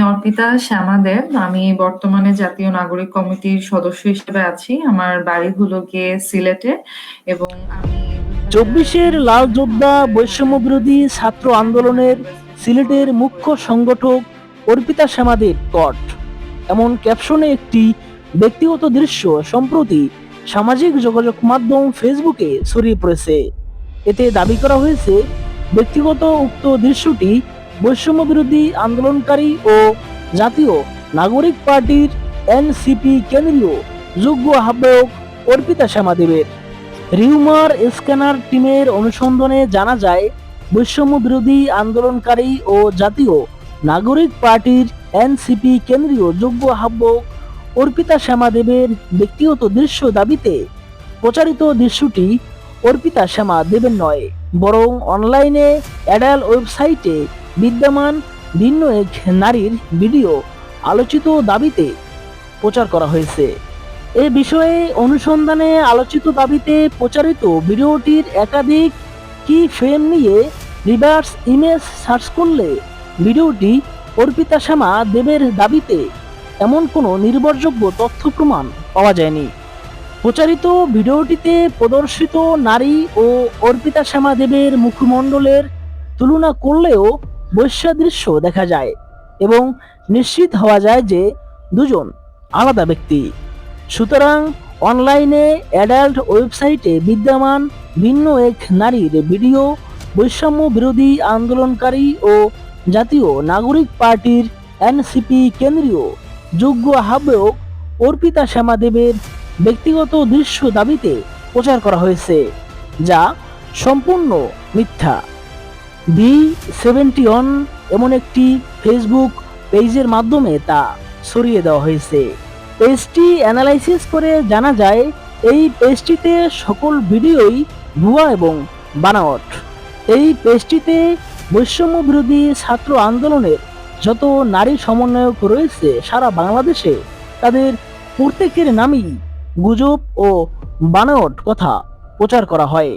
অর্পিতা শ্যামা শ্যামাদেব। আমি বর্তমানে জাতীয় নাগরিক কমিটির সদস্য হিসেবে আছি। আমার বাড়ি হলো গিয়ে সিলেটে এবং চব্বিশের লাল যোদ্ধা বৈষম্য বিরোধী ছাত্র আন্দোলনের সিলেটের মুখ্য সংগঠক অর্পিতা শ্যামাদের কট এমন ক্যাপশনে একটি ব্যক্তিগত দৃশ্য সম্প্রতি সামাজিক যোগাযোগ মাধ্যম ফেসবুকে ছড়িয়ে পড়েছে এতে দাবি করা হয়েছে, ব্যক্তিগত উক্ত দৃশ্যটি বৈষম্য বিরোধী আন্দোলনকারী ও জাতীয় নাগরিক পার্টির এনসিপি কেন্দ্রীয় যোগ্য আহ্বায়ক অর্পিতা শ্যামাদেবের। রিউমার স্ক্যানার টিমের অনুসন্ধানে জানা যায় বৈষম্য বিরোধী আন্দোলনকারী ও জাতীয় নাগরিক পার্টির এনসিপি কেন্দ্রীয় যোগ্য আহ্বায়ক অর্পিতা শ্যামাদেবের ব্যক্তিগত দৃশ্য দাবিতে প্রচারিত দৃশ্যটি অর্পিতা শ্যামা দেবের নয়, বরং অনলাইনে অ্যাডাল ওয়েবসাইটে বিদ্যমান ভিন্ন এক নারীর ভিডিও আলোচিত দাবিতে প্রচার করা হয়েছে। এ বিষয়ে অনুসন্ধানে আলোচিত দাবিতে প্রচারিত ভিডিওটির একাধিক কি ফ্রেম নিয়ে রিভার্স ইমেজ সার্চ করলে ভিডিওটি অর্পিতা শ্যামা দেবের দাবিতে এমন কোনো নির্ভরযোগ্য তথ্য প্রমাণ পাওয়া যায়নি। প্রচারিত ভিডিওটিতে প্রদর্শিত নারী ও অর্পিতা শ্যামা দেবের মুখমণ্ডলের তুলনা করলেও বৈশ্যাদৃশ্য দেখা যায় এবং নিশ্চিত হওয়া যায় যে দুজন আলাদা ব্যক্তি। সুতরাং অনলাইনে অ্যাডাল্ট ওয়েবসাইটে বিদ্যমান ভিন্ন এক নারীর ভিডিও, বৈষম্য বিরোধী আন্দোলনকারী ও জাতীয় নাগরিক পার্টির এনসিপি কেন্দ্রীয় যোগ্য আহ্বায়ক অর্পিতা শ্যামাদেবের ব্যক্তিগত দৃশ্য দাবিতে প্রচার করা হয়েছে, যা সম্পূর্ণ মিথ্যা। বি সেভেন্টি ওয়ান এমন একটি ফেসবুক পেজের মাধ্যমে তা সরিয়ে দেওয়া হয়েছে। পেজটি অ্যানালাইসিস করে জানা যায়, এই পেজটিতে সকল ভিডিওই ভুয়া এবং বানাওয়াট এই পেজটিতে বৈষম্য বিরোধী ছাত্র আন্দোলনের যত নারী সমন্বয়ক রয়েছে সারা বাংলাদেশে, তাদের প্রত্যেকের নামই গুজব ও বানাওয়াট কথা প্রচার করা হয়।